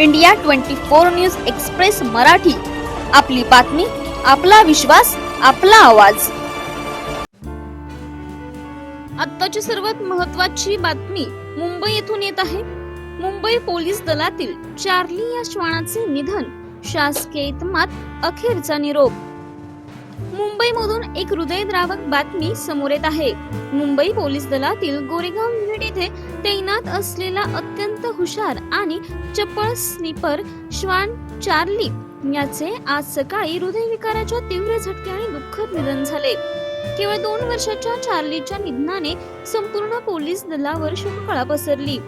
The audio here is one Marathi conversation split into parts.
India twenty four news express Marathi. आपली बातमी आपला विश्वास आपला आवाज. आत्ताची सर्वात महत्वाची बातमी मुंबई येथून येत आहे. मुंबई पोलीस दलातील चार्ली या श्वानाचे निधन. शासकीय इतमात अखेरचा निरोप. मुंबईमधून एक हृदयद्रावक बातमी समोर येत आहे. मुंबई पोलीस दलातील गोरेगाव युनिट येथे तैनात असलेला अत्यंत हुशार आणि चपळ स्निपर श्वान चार्ली याचे आज सकाळी हृदयविकाराच्या तीव्र झटक्याने दुःखद निधन झाले. केवळ दोन वर्षाच्या चार्लीच्या निधनाने संपूर्ण पोलीस दलावर शोककळा पसरली.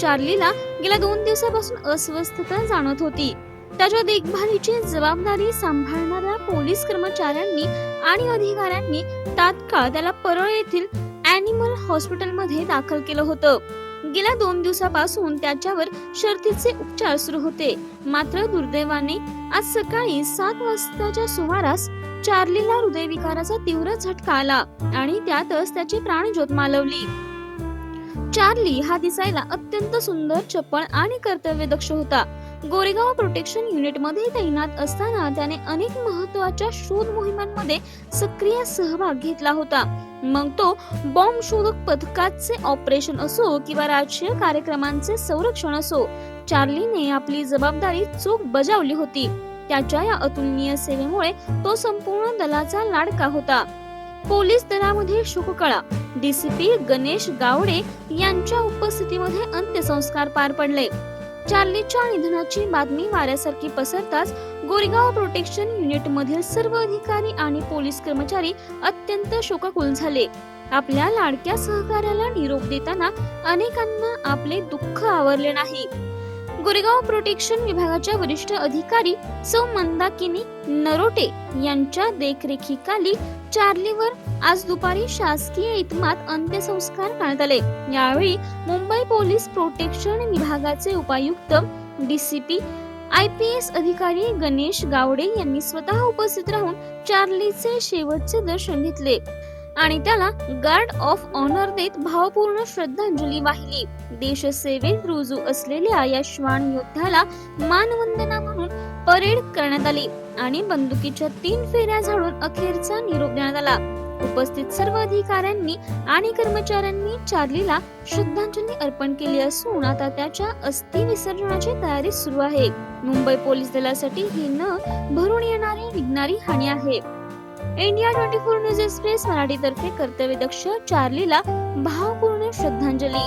चार्लीला गेल्या दोन दिवसापासून अस्वस्थता जाणवत होती. त्याच्या देखभालीची जबाबदारी सांभाळणाऱ्या पोलीस कर्मचाऱ्यांनी आणि अधिकाऱ्यांनी तात्काळ त्याला परळ येथील अॅनिमल हॉस्पिटलमध्ये दाखल केलं होतं. गेल्या दोन दिवसापासून त्याच्यावर शर्तीचे उपचार सुरू होते. मात्र दुर्दैवाने आज सकाळी सात वाजताच्या सुमारास चार्लीला हृदयविकाराचा तीव्र झटका आला आणि त्यातच त्याची प्राणज्योत मालवली. चार्ली हा दिसायला अत्यंत सुंदर चपळ आणि कर्तव्यदक्ष होता. गोरेगाव प्रोटेक्शन युनिटमध्ये तैनात असताना त्याने अनेक महत्त्वाच्या शोध मोहिमांमध्ये सक्रिय सहभाग घेतला होता. मग तो बॉम्ब शोधक पथकाचे ऑपरेशन असो किंवा राजकीय कार्यक्रमांचे संरक्षण असो चार्लीने आपली जबाबदारी चोख बजावली होती. त्याच्या या अतुलनीय सेवेमुळे तो संपूर्ण दलाचा लाडका होता. पोलीस दलामध्ये शोककळा डीसीपी गणेश गावडे यांच्या उपस्थितीमध्ये अंत्यसंस्कार पार पडले. चार्लीच्या निधनाची बातमी वाऱ्यासारखी पसरताच गोरेगाव प्रोटेक्शन युनिट मधील सर्व अधिकारी आणि पोलीस कर्मचारी अत्यंत शोकाकुल झाले. आपल्या लाडक्या सहकार्याला निरोप देताना अनेकांना आपले दुःख आवरले नाही. गोरेगाव प्रोटेक्शन विभागाच्या वरिष्ठ अधिकारी सौ मंदाकिनी नरोटे यांच्या देखरेखीखाली चार्लीवर आज दुपारी शासकीय इतमात अंत्यसंस्कार करण्यात आले. यावेळी मुंबई पोलीस प्रोटेक्शन विभागाचे उपायुक्त डीसीपी आय पी एस अधिकारी गणेश गावडे यांनी स्वतः उपस्थित राहून चार्लीचे शेवटचे दर्शन घेतले. आणि त्याला गार्ड ऑफ ऑनर देत भावपूर्ण श्रद्धांजली वाहिली. देशसेवेत रुजू असलेल्या या श्वान योद्ध्याला मानवंदना म्हणून परेड करण्यात आली आणि बंदुकीच्या तीन फेऱ्या झाडून अखेरचा निरोप देण्यात आला. उपस्थित सर्व अधिकाऱ्यांनी आणि कर्मचाऱ्यांनी चार्लीला श्रद्धांजली अर्पण केली असून आता त्याच्या अस्थि विसर्जनाची तयारी सुरू आहे. मुंबई पोलीस दलासाठी ही न भरून येणारी निघणारी हानी आहे. India twenty four news express मराठीतर्फे कर्तव्यदक्ष चार्लीला भावपूर्ण श्रद्धांजली.